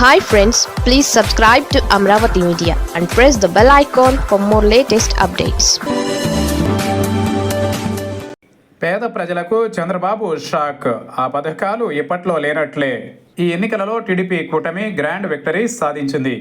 Hi friends please subscribe to Amaravati media and press the bell icon for more latest updates పేద ప్రజలకు Chandrababu shock. ఆ పథకాలు ఇప్పట్లో లేనట్లే. ఈ ఎన్నికలలో టీడీపీ కూటమి గ్రాండ్ విక్టరీ సాధించింది.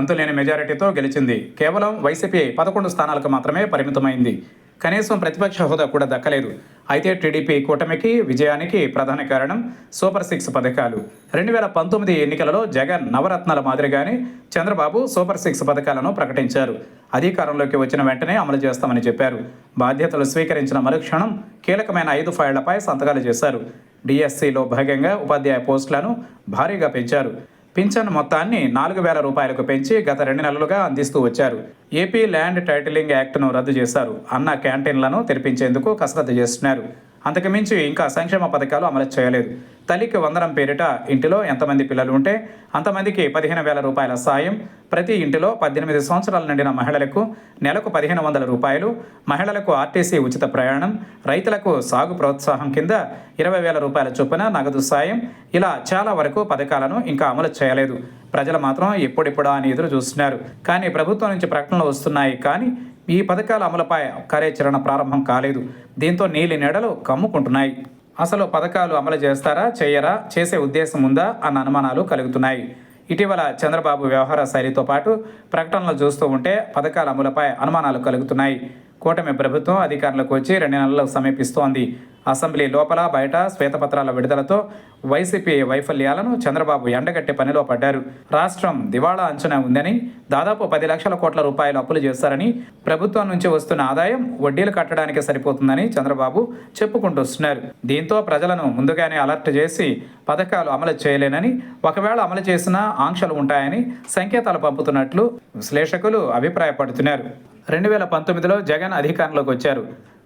అంతులేని మెజారిటీతో గెలిచింది. కేవలం వైసీపీ పదకొండు స్థానాలకు మాత్రమే పరిమితమైంది. కనీసం ప్రతిపక్ష హోదా కూడా దక్కలేదు. అయితే టీడీపీ కూటమికి విజయానికి ప్రధాన కారణం సూపర్ సిక్స్ పథకాలు. రెండు వేల పంతొమ్మిది ఎన్నికలలో జగన్ నవరత్నాల మాదిరిగానే చంద్రబాబు సూపర్ సిక్స్ పథకాలను ప్రకటించారు. అధికారంలోకి వచ్చిన వెంటనే అమలు చేస్తామని చెప్పారు. బాధ్యతలు స్వీకరించిన మరుక్షణం కీలకమైన ఐదు ఫైళ్ళపై సంతకాలు చేశారు. డిఎస్సిలో భాగంగా ఉపాధ్యాయ పోస్టులను భారీగా పెంచారు. పింఛన్ మొత్తాన్ని నాలుగు వేల రూపాయలకు పెంచి గత రెండు నెలలుగా అందిస్తూ వచ్చారు. ఏపీ ల్యాండ్ టైటిలింగ్ యాక్ట్ను రద్దు చేశారు. అన్న క్యాంటీన్లను తెరిపించేందుకు కసరత్తు చేస్తున్నారు. అంతకుమించి ఇంకా సంక్షేమ పథకాలు అమలు చేయలేదు. తల్లికి వందనం పేరిట ఇంటిలో ఎంతమంది పిల్లలు ఉంటే అంతమందికి పదిహేను వేల రూపాయల సాయం. ప్రతి ఇంటిలో పద్దెనిమిది సంవత్సరాలు నిండిన మహిళలకు నెలకు పదిహేను వందల రూపాయలు. మహిళలకు ఆర్టీసీ ఉచిత ప్రయాణం. రైతులకు సాగు ప్రోత్సాహం కింద ఇరవై వేల రూపాయల చొప్పున నగదు సాయం. ఇలా చాలా వరకు పథకాలను ఇంకా అమలు చేయలేదు. ప్రజలు మాత్రం ఎప్పుడెప్పుడా అని ఎదురు చూస్తున్నారు. కానీ ప్రభుత్వం నుంచి ప్రకటనలు వస్తున్నాయి. కానీ ఈ పథకాల అమలుపై కార్యాచరణ ప్రారంభం కాలేదు. దీంతో నీలి నీడలు కమ్ముకుంటున్నాయి. అసలు పథకాలు అమలు చేస్తారా చేయరా చేసే ఉద్దేశం ఉందా అన్న అనుమానాలు కలుగుతున్నాయి. ఇటీవల చంద్రబాబు వ్యవహార శైలితో పాటు ప్రకటనలు చూస్తూ ఉంటే పథకాల అమలుపై అనుమానాలు కలుగుతున్నాయి. కూటమి ప్రభుత్వం అధికారంలోకి వచ్చి రెండు నెలలు సమీపిస్తోంది. అసెంబ్లీ లోపల బయట శ్వేతపత్రాల విడుదలతో వైసీపీ వైఫల్యాలను చంద్రబాబు ఎండగట్టే పనిలో పడ్డారు. రాష్ట్రం దివాళా అంచనా ఉందని దాదాపు పది లక్షల కోట్ల రూపాయలు అప్పులు చేస్తారని ప్రభుత్వం నుంచి వస్తున్న ఆదాయం వడ్డీలు కట్టడానికి సరిపోతుందని చంద్రబాబు చెప్పుకుంటూ దీంతో ప్రజలను ముందుగానే అలర్ట్ చేసి పథకాలు అమలు చేయలేనని ఒకవేళ అమలు చేసినా ఆంక్షలు ఉంటాయని సంకేతాలు పంపుతున్నట్లు విశ్లేషకులు అభిప్రాయపడుతున్నారు. రెండు వేల పంతొమ్మిదిలో జగన్ అధికారంలోకి వచ్చారు.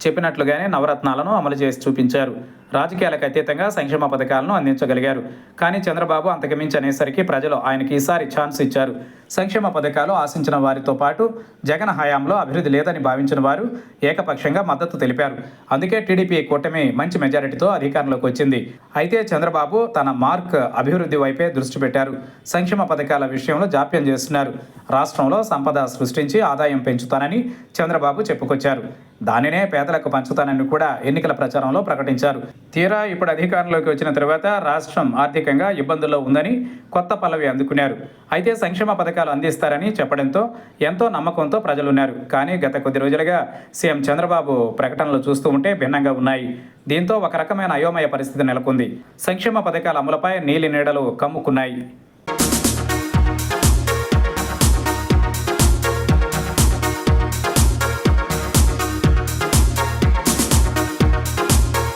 చెప్పినట్లుగానే నవరత్నాలను అమలు చేసి చూపించారు. రాజకీయాలకు అతీతంగా సంక్షేమ పథకాలను అందించగలిగారు. కానీ చంద్రబాబు అంతకుమించి అనేసరికి ప్రజలు ఆయనకి ఈసారి ఛాన్స్ ఇచ్చారు. సంక్షేమ పథకాలు ఆశించిన వారితో పాటు జగన్ హయాంలో అభివృద్ధి లేదని భావించిన వారు ఏకపక్షంగా మద్దతు తెలిపారు. అందుకే టీడీపీ కూటమి మంచి మెజారిటీతో అధికారంలోకి వచ్చింది. అయితే చంద్రబాబు తన మార్క్ అభివృద్ధి వైపే దృష్టి పెట్టారు. సంక్షేమ పథకాల విషయంలో జాప్యం చేస్తున్నారు. రాష్ట్రంలో సంపద సృష్టించి ఆదాయం పెంచుతానని చంద్రబాబు చెప్పుకొచ్చారు. దానినే పేదలకు పంచుతానని కూడా ఎన్నికల ప్రచారంలో ప్రకటించారు. తీరా ఇప్పుడు అధికారంలోకి వచ్చిన తర్వాత రాష్ట్రం ఆర్థికంగా ఇబ్బందుల్లో ఉందని కొత్త పల్లవి అందుకున్నారు. అయితే సంక్షేమ పథకాలు అందిస్తారని చెప్పడంతో ఎంతో నమ్మకంతో ప్రజలున్నారు. కానీ గత కొద్ది రోజులుగా సీఎం చంద్రబాబు ప్రకటనలు చూస్తూ ఉంటే భిన్నంగా ఉన్నాయి. దీంతో ఒక రకమైన అయోమయ పరిస్థితి నెలకొంది. సంక్షేమ పథకాల అమలుపై నీలి నీడలు కమ్ముకున్నాయి.